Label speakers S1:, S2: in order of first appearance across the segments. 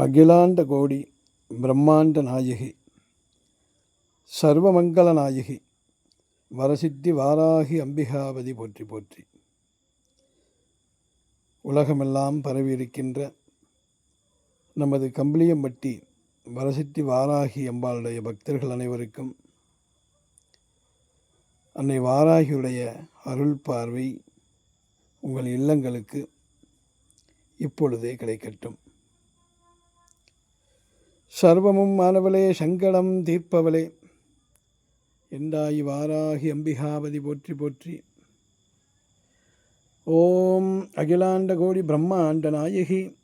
S1: அகிலாண்ட கோடி பிரம்மாண்ட நாயகி சர்வமங்கல நாயகி வரசித்தி வாராகி அம்பிகாவதி போற்றி போற்றி. உலகமெல்லாம் பரவியிருக்கின்ற நமது கம்பளியம்பட்டி வரசித்தி வாராகி அம்பாளுடைய பக்தர்கள் அனைவருக்கும் அன்னை வாராகியுடைய அருள் பார்வை உங்கள் இல்லங்களுக்கு இப்பொழுதே கிடைக்கட்டும். சர்வமும் மாணவளே சங்கடம் தீர்ப்பவளே. என்றாய் வாராகி அம்பிகாபதி போற்றி போற்றி. ஓம் அகிலாண்ட கோடி பிரம்மாண்ட நாயகி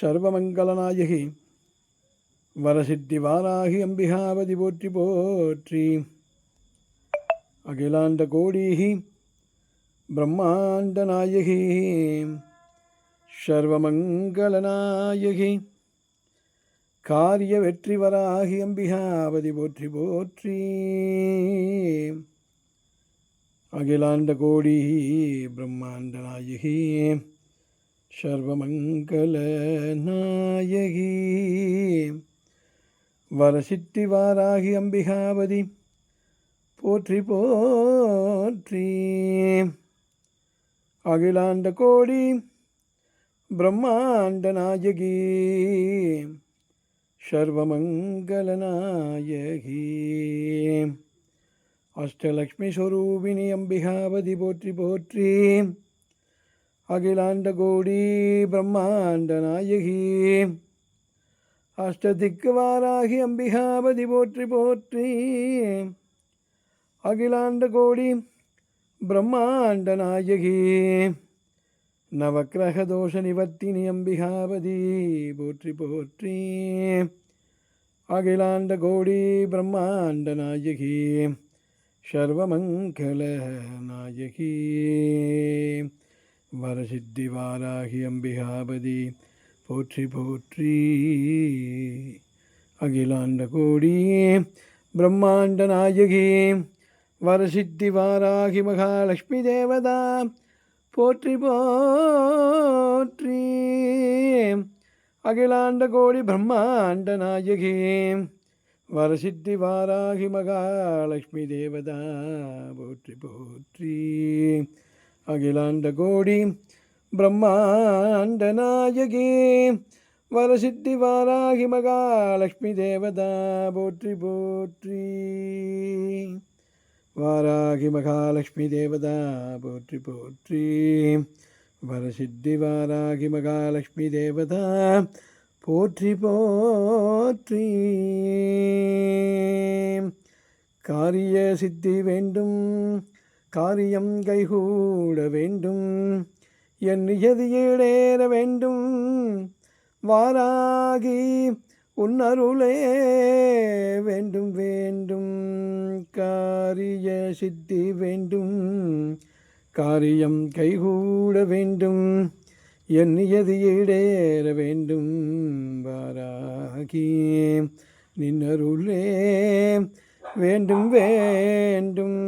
S1: சர்வமங்கலநாயகி வரசித்தி வாராகி அம்பிகாபதி போற்றி போற்றி. அகிலாண்ட கோடிஹி பிரம்மாண்ட நாயகி சர்வமங்கலநாயகி காரிய வெற்றி வராகி அம்பிகாவதி போற்றி போற்றி. அகிலாண்ட கோடி பிரம்மாண்ட நாயகி சர்வமங்கல நாயகி. வரசித்தி வாராகி அம்பிகாவதி போற்றி போற்றி. அகிலாண்ட கோடி பிரம்மாண்ட நாயகி. சர்வமங்கலநாயகி. அஷ்டலக்ஷ்மி ஸ்வரூபிணி அம்பிகாவதி போற்றி போற்றி. அகிலாண்ட கோடி பிரம்மாண்ட நாயகி. அஷ்டதிக்குவாராகி அம்பிகாவதி போற்றி போற்றி. அகிலாண்ட கோடி பிரம்மாண்ட நாயகி. நவக்கிரகதோஷ நிவர்த்தினி அம்பிகாவதி போற்றி போற்றி. அகிலாண்ட கோடி பிரம்மாண்ட நாயகி சர்வமங்கல நாயகி. வரசித்தி வாராகி அம்பிகாபதி போற்றி போற்றி. அகிலாண்ட கோடி பிரம்மாண்ட நாயகி வரசித்தி வாராகி மகாலட்சுமி தேவதா போற்றி போற்றி. அகிலாண்ட கோடி பிரம்மாண்ட நாயகி. வரசித்தி வாராகி மகாலட்சுமி தேவதா. போற்றி போற்றி. அகிலாண்ட கோடி பிரம்மாண்ட நாயகி. வரசித்தி வாராகி மகாலட்சுமி தேவதா. போற்றி போற்றி. வாராகி மகாலட்சுமி தேவதா போற்றி போற்றி. வரசித்தி வாராகி மகாலட்சுமி தேவதா போற்றி போற்றி. காரிய சித்தி வேண்டும் காரியம் கைகூட வேண்டும் என் நியதியேடேற வேண்டும். வாராகி உன்னருளே வேண்டும். காரிய சித்தி வேண்டும். காரியம் கைகூட வேண்டும். எண்ணியது ஈடேற வேண்டும். வாராகி நின்னருளே வேண்டும் வேண்டும்.